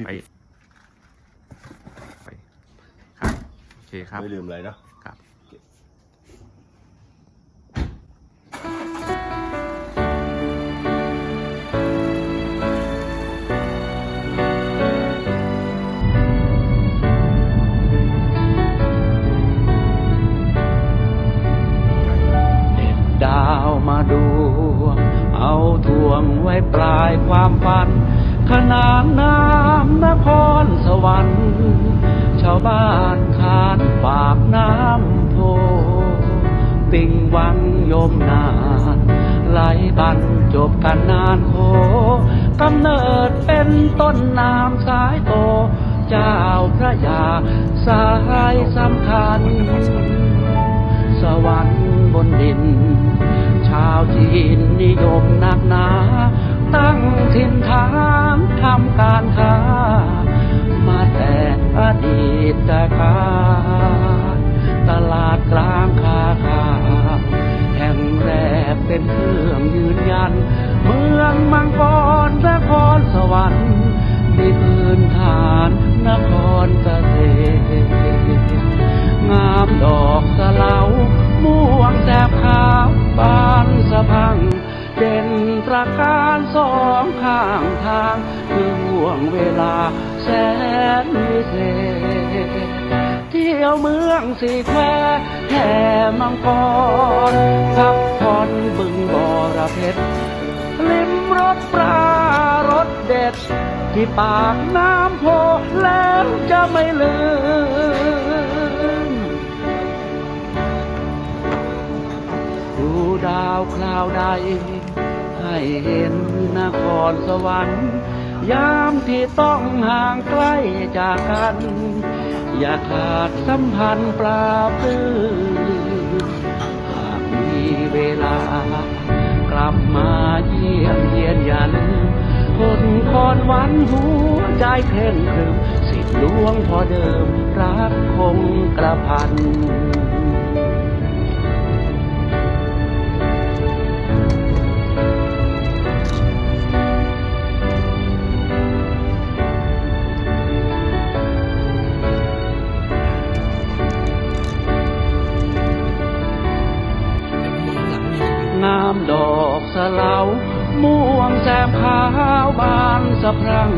พี่ไปไปครับโอเคครับไม่ลืมอะไรเนาะครับเด็ดดาวมาดูเอาทวงไว้ปลายความฝันขนานน้ำนครสวรรค์ ชาวบ้านขานปากน้ำโพปิงวังโยมนานไหลบันจบกันนานโคกำเนิดเป็นต้นน้ำสายโต เจ้าพระยาสายสำคัญ สวรรค์บนดิน ชาวจีนนิยมนักหนา ตั้งถิ่นฐาน ทำการค้ามาแต่อดีตการตลาดกลางคาขาวแห่งแรกเป็นเครื่องยืนยัน เมืองมังกรนครสวรรค์มีพื้นฐานนครเกษตร คือห่วงเวลาแสนวิเศษเที่ยวเมืองสีแควแห่มังกรพักผ่อนบึงบอระเพ็ดลิมรสปลารสเด็ด ที่ปากน้ำโพแล้วจะไม่ลืม ดูดาวคราวใดให้เห็นนครสวรรค์ ยามที่ต้องห่างไกลจากกัน อย่าขาดสัมพันธ์ปลาปลื้มหากมีเวลา กลับมาเยี่ยมเยียนยัน คนคอนวันหัวใจเคร่งครึมสิทธิ์ลวงพอเดิมรักคงกระพัน น้ำดอกสลาม่วงแซมขาวบานสะพรั่ง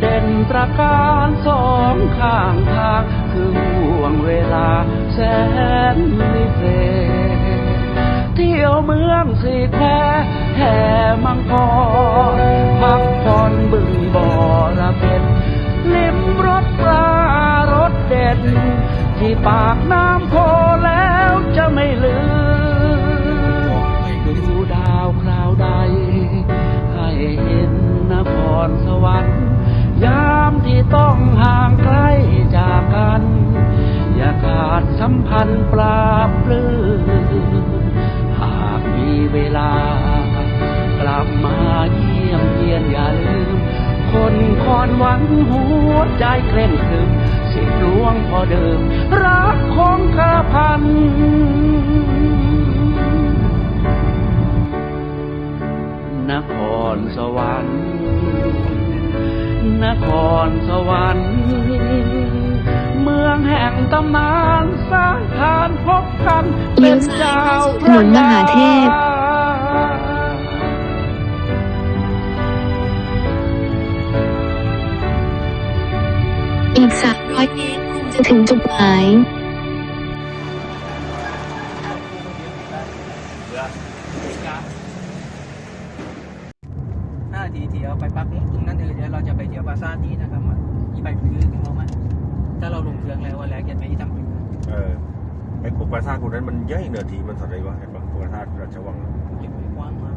เด่นตระการสองข้างทางคือห่วงเวลาแสนวิเศษเที่ยวเมืองสีแควแห่มังกรพักผ่อนบึงบ่อระเพ็ดลิมรสปลารสเด็ด ที่ปากน้ำโพแล้วจะไม่ลืม รสวรรค์ยามที่ต้องห่างไกลจากกัน อย่าขาดสัมพันธ์ปราบปลื้มหากมีเวลา กลับมาเยี่ยมเยียนอย่าลืม คนคอนหวันหัวใจเคร่งครึมสิทธิ์หลวงพอเดิม รักคงกระพันนครสวรรค์ นครสวรรค์ เมืองแห่งตำนานสร้างทานพบกันเลี้เป็ยนวซ้ายเจ้าเข้าสู่ถนนมหาเทพอีก300เมตรคุณจะถึงจุดหมาย เที่ยวไปปักหมุดตรงนั้นเลยเดี๋ยวเราจะไปเที่ยวปราสาทนี้นะครับว่าอีใบพื้นถึงเรามาถ้าเราลงเครื่องแล้ววันแรกจะไปที่ทำพื้นเออไอ้พวกปราสาทพวกนั้นมันใหญ่เนื้อที่มันสัตว์อะไรวะเห็นปะพวกปราสาทราชวังอะเก็บไว้กว้างมาก